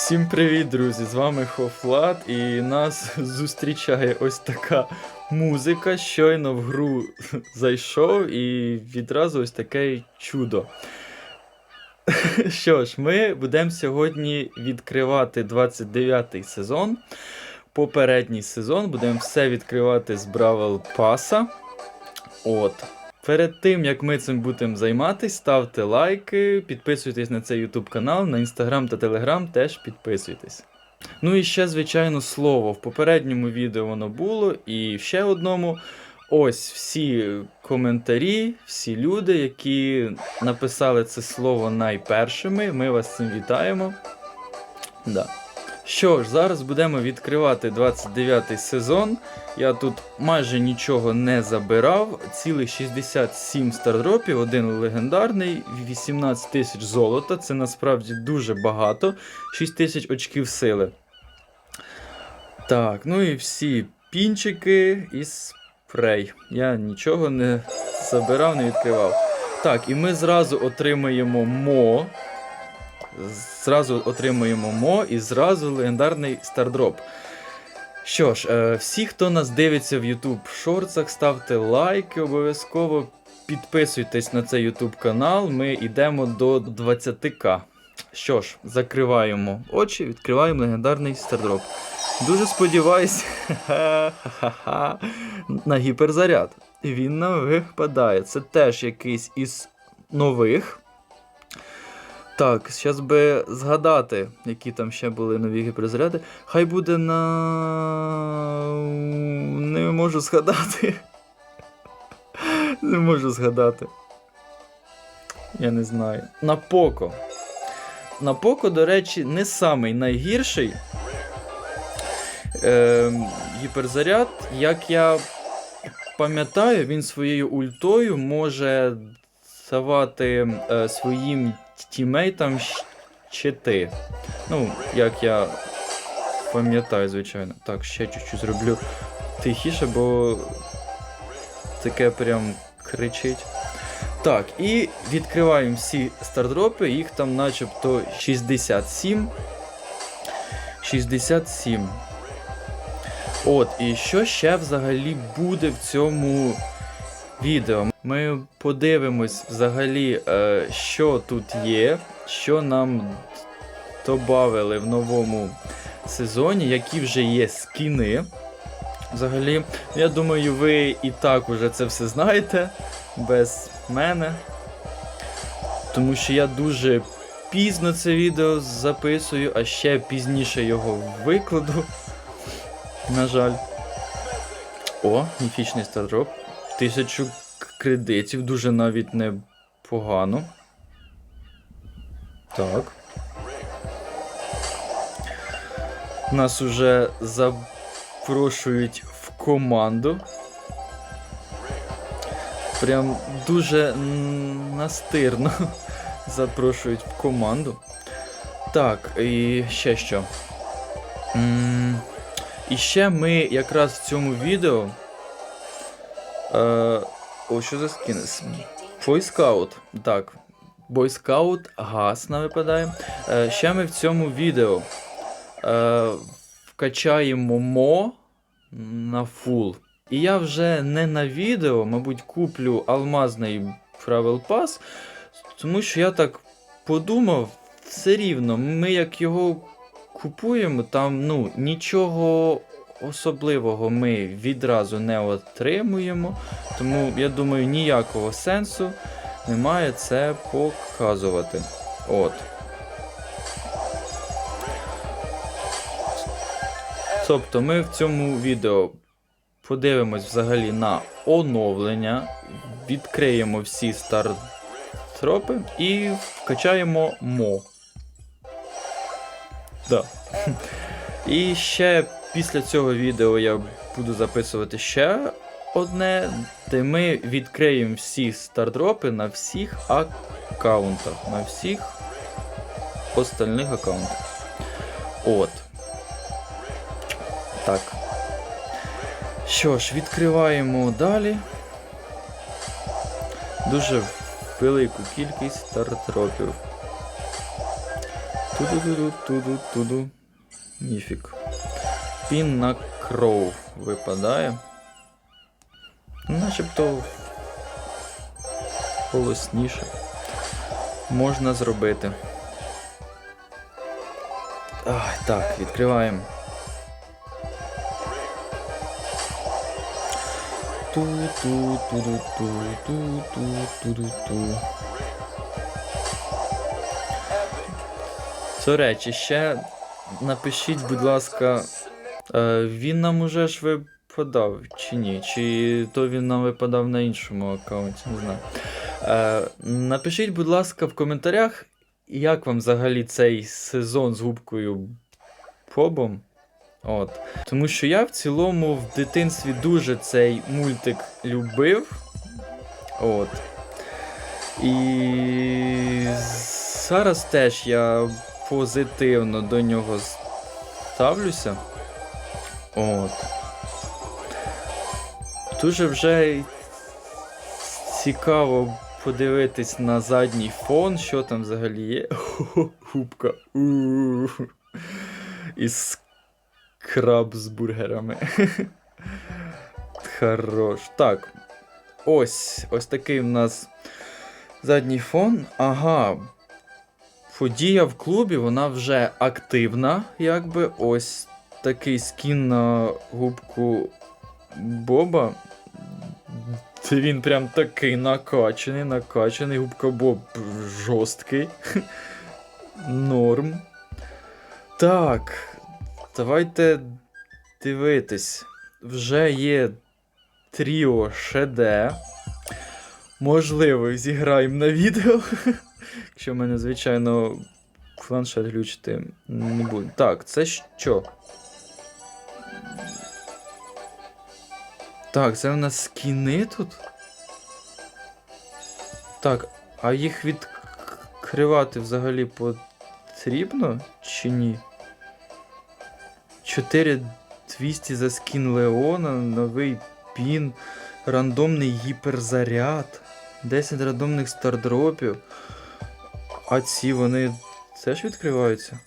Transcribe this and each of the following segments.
Всім привіт, друзі! З вами Хофлат, і нас зустрічає ось така музика. Щойно в гру зайшов і відразу ось таке чудо. Що ж, ми будемо сьогодні відкривати 29-й сезон. Попередній сезон будемо все відкривати з Бравл Паса. От. Перед тим, як ми цим будемо займатися, ставте лайки, підписуйтесь на цей YouTube канал, на Instagram та Telegram теж підписуйтесь. Ну і ще, звичайно, слово. В попередньому відео воно було, і ще одному. Ось всі коментарі, всі люди, які написали це слово найпершими. Ми вас цим вітаємо. Да. Що ж, зараз будемо відкривати 29-й сезон. Я тут майже нічого не забирав. Цілих 67 стардропів, один легендарний, 18 тисяч золота. Це насправді дуже багато. 6 тисяч очків сили. Так, ну і всі пінчики і спрей. Я нічого не забирав, не відкривав. Так, і ми зразу отримаємо мо. Зразу отримуємо мо і зразу легендарний стардроп. Що ж, е, всі, хто нас дивиться в YouTube шорцах, ставте лайки, обов'язково підписуйтесь на цей YouTube канал. Ми йдемо до 20к. Що ж, закриваємо очі, відкриваємо легендарний стардроп. Дуже сподіваюсь на гіперзаряд. Він нам випадає. Це теж якийсь із нових. Так, зараз би згадати, які там ще були нові гіперзаряди. Хай буде на. Не можу згадати. Не можу згадати. Я не знаю. На Поко. На Поко, до речі, не самий найгірший е, гіперзаряд. Як я пам'ятаю, він своєю ультою може давати е, своїм тімейтам щити. Ну, як я пам'ятаю, звичайно. Так, ще чуть-чуть зроблю тихіше, бо таке прям кричить. Так, і відкриваємо всі стардропи, їх там начебто 67. 67. От, і що ще взагалі буде в цьому відео? Ми подивимось взагалі, е, що тут є, що нам додали в новому сезоні, які вже є скіни. Взагалі, я думаю, ви і так уже це все знаєте без мене. Тому що я дуже пізно це відео записую, а ще пізніше його викладу. На жаль. О, міфічний стардроп. Тисячу кредитів, дуже навіть непогано. Так. Нас уже запрошують в команду. Прям дуже настирно запрошують в команду. Так, і ще що. І ще ми якраз в цьому відео. Е, о, що за скін? Бойскаут. Так. Бойскаут газ нам випадає. Е, ще ми в цьому відео е, вкачаємо мо на фул. І я вже не на відео, мабуть, куплю алмазний Travel Pass, тому що я так подумав, все рівно, ми як його купуємо, там ну, нічого особливого ми відразу не отримуємо. Тому я думаю, ніякого сенсу немає це показувати. От. Тобто ми в цьому відео подивимось взагалі на оновлення, відкриємо всі стартропи і вкачаємо мо. Да. І ще після цього відео я буду записувати ще одне, де ми відкриємо всі стардропи на всіх аккаунтах. На всіх остальних аккаунтах. От. Так. Що ж, відкриваємо далі. Дуже велику кількість стартропів. Туду-туду, туду-туду. Міфік. Пін на кров випадає. Ну, Начебто голосніше. Можна зробити. Ай, так, відкриваємо. Ту-ту-ту-ту-ту-ту-ту-ту. До речі, ще напишіть, будь ласка, він нам уже ж випадав чи ні? Чи то він нам випадав на іншому аккаунті, не знаю. Е, напишіть, будь ласка, в коментарях, як вам взагалі цей сезон з губкою Побом. От. Тому що я в цілому в дитинстві дуже цей мультик любив. От. І зараз теж я позитивно до нього ставлюся. От. Дуже вже цікаво подивитись на задній фон, що там взагалі є. Губка. Із краб з бургерами. Хорош. Так. Ось. Ось такий в нас задній фон. Ага. Подія в клубі, вона вже активна, якби. Ось такий скін на губку Боба. Це він прям такий накачаний, накачаний. Губка Боб жорсткий. Норм. Так. Давайте дивитись. Вже є Тріо ШД. Можливо, зіграємо на відео. Якщо мене, звичайно, планшет глючити не буде. Так, це що? Так, це в нас скіни тут. Так, а їх відкривати взагалі потрібно чи ні? 4200 за скін Леона, новий пін, рандомний гіперзаряд, 10 рандомних стардропів. А ці вони теж відкриваються?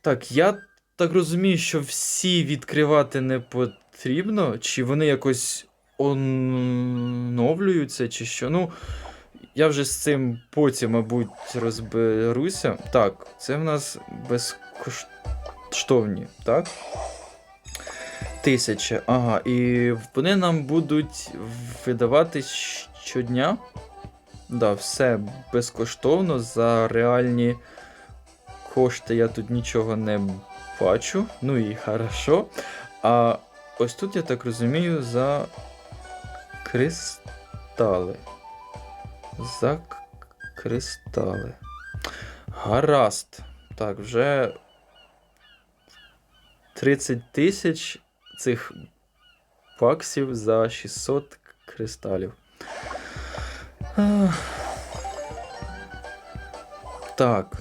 Так, я так розумію, що всі відкривати не потрібно, чи вони якось оновлюються, чи що. Ну, я вже з цим потім, мабуть, розберуся. Так, це в нас безкоштовні, так? Тисяча. Ага, і вони нам будуть видавати щодня. Да, все безкоштовно за реальні кошти я тут нічого не бачу. Ну і хорошо. А ось тут, я так розумію, за кристали. За кристали. Гаразд. Так, вже 30 тисяч цих баксів за 600 кристалів. Так.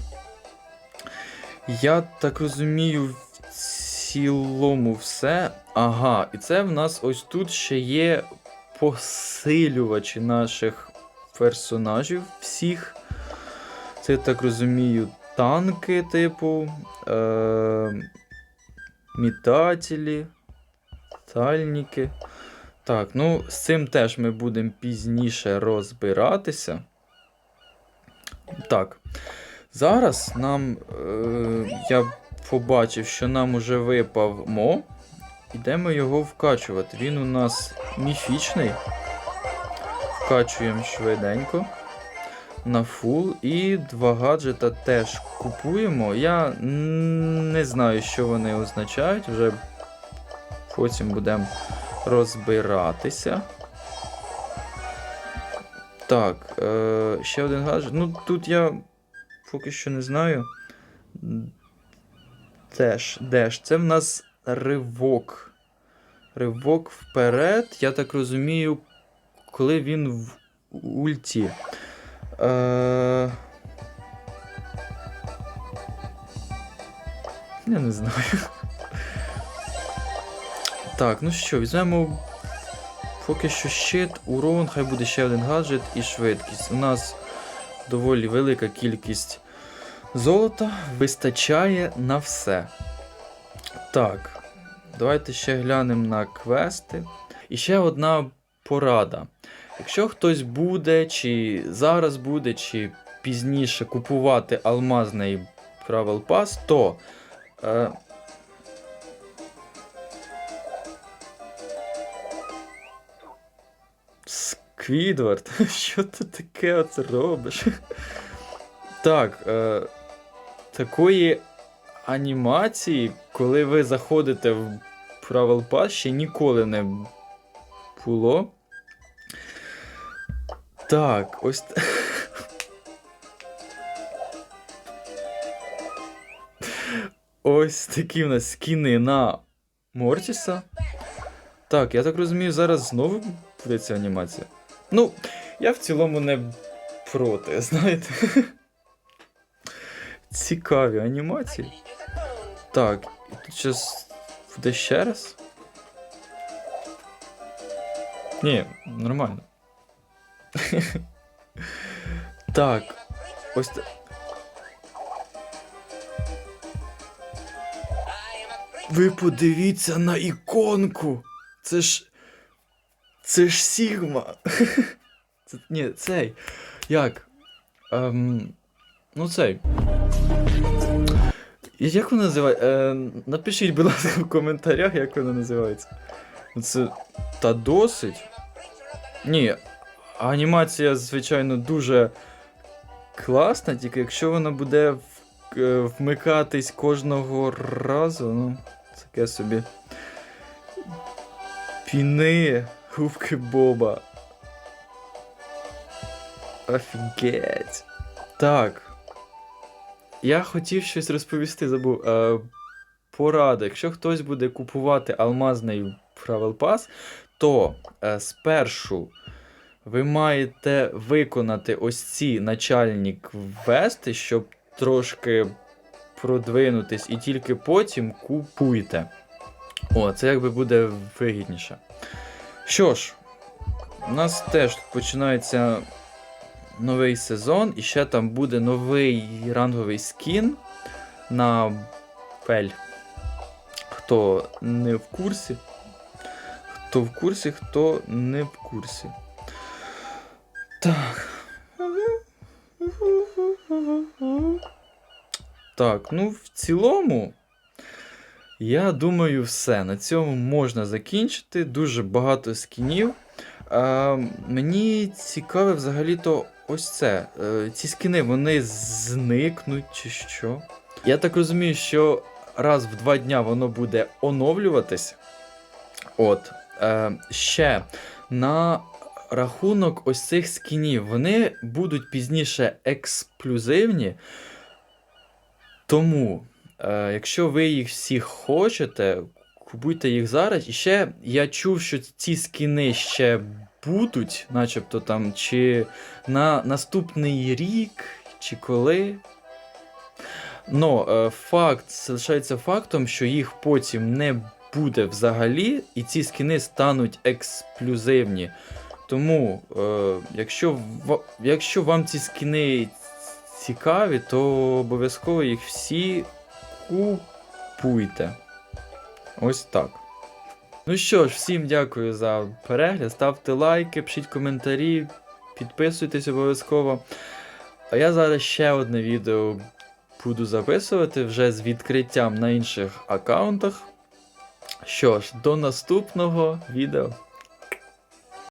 Я так розумію, в цілому все. Ага, і це в нас ось тут ще є посилювачі наших персонажів всіх. Це, так розумію, танки, типу, е- метателі, тальники. Так, ну з цим теж ми будемо пізніше розбиратися. Так. Зараз нам. Е, я побачив, що нам уже випав Мо. Ідемо його вкачувати. Він у нас міфічний. Вкачуємо швиденько. На фул. І два гаджета теж купуємо. Я не знаю, що вони означають. Вже потім будемо розбиратися. Так, е, ще один гаджет. Ну, тут я поки що не знаю. Теж, деш. Це в нас ривок. Ривок вперед, я так розумію, коли він в ульті. Е... Я не знаю. Так, ну що, візьмемо поки що щит, урон, хай буде ще один гаджет і швидкість. У нас доволі велика кількість Золота вистачає на все. Так, давайте ще глянемо на квести. І ще одна порада. Якщо хтось буде, чи зараз буде, чи пізніше купувати алмазний Travel Pass, то. Е, Сквідвард, що ти таке оце робиш? Так, е, такої анімації, коли ви заходите в Travel Pass, ще ніколи не було. Так, ось. Ось такі в нас скіни на Мортіса. Так, я так розумію, зараз знову буде ця анімація. Ну, я в цілому не проти, знаєте. Цікаві анімації. Так, тут щас буде ще раз. Ні, нормально. так, ось. та- Ви подивіться на іконку. Це ж. Це ж Сігма. Це, ні, цей. Як? Ем, ну цей. Як вона називається? Е, напишіть, будь ласка, в коментарях, як вона називається. Це. Та досить. Ні. Анімація, звичайно, дуже класна, тільки якщо вона буде е, вмикатись кожного разу, ну, таке собі. Піни, губки Боба. Офігеть. Так. Я хотів щось розповісти, забув. Е, порада. Якщо хтось буде купувати алмазний Travel Pass, то е, спершу ви маєте виконати ось ці начальні квести, щоб трошки продвинутись, і тільки потім купуйте. О, це якби буде вигідніше. Що ж, у нас теж починається новий сезон, і ще там буде новий ранговий скін на Пель. Хто не в курсі, хто в курсі, хто не в курсі. Так. Так, ну в цілому. Я думаю, все. На цьому можна закінчити. Дуже багато скінів. А, мені цікаве взагалі-то ось це. Е, ці скіни вони зникнуть чи що. Я так розумію, що раз в два дня воно буде оновлюватись. От. Е, ще на рахунок ось цих скінів. Вони будуть пізніше ексклюзивні. Тому, е, якщо ви їх всі хочете, купуйте їх зараз. І ще я чув, що ці скіни ще будуть, начебто там, чи на наступний рік, чи коли. Но е, факт залишається фактом, що їх потім не буде взагалі, і ці скіни стануть ексклюзивні. Тому, е, якщо, якщо вам ці скіни цікаві, то обов'язково їх всі купуйте. Ось так. Ну що ж, всім дякую за перегляд. Ставте лайки, пишіть коментарі, підписуйтесь обов'язково. А я зараз ще одне відео буду записувати вже з відкриттям на інших аккаунтах. Що ж, до наступного відео.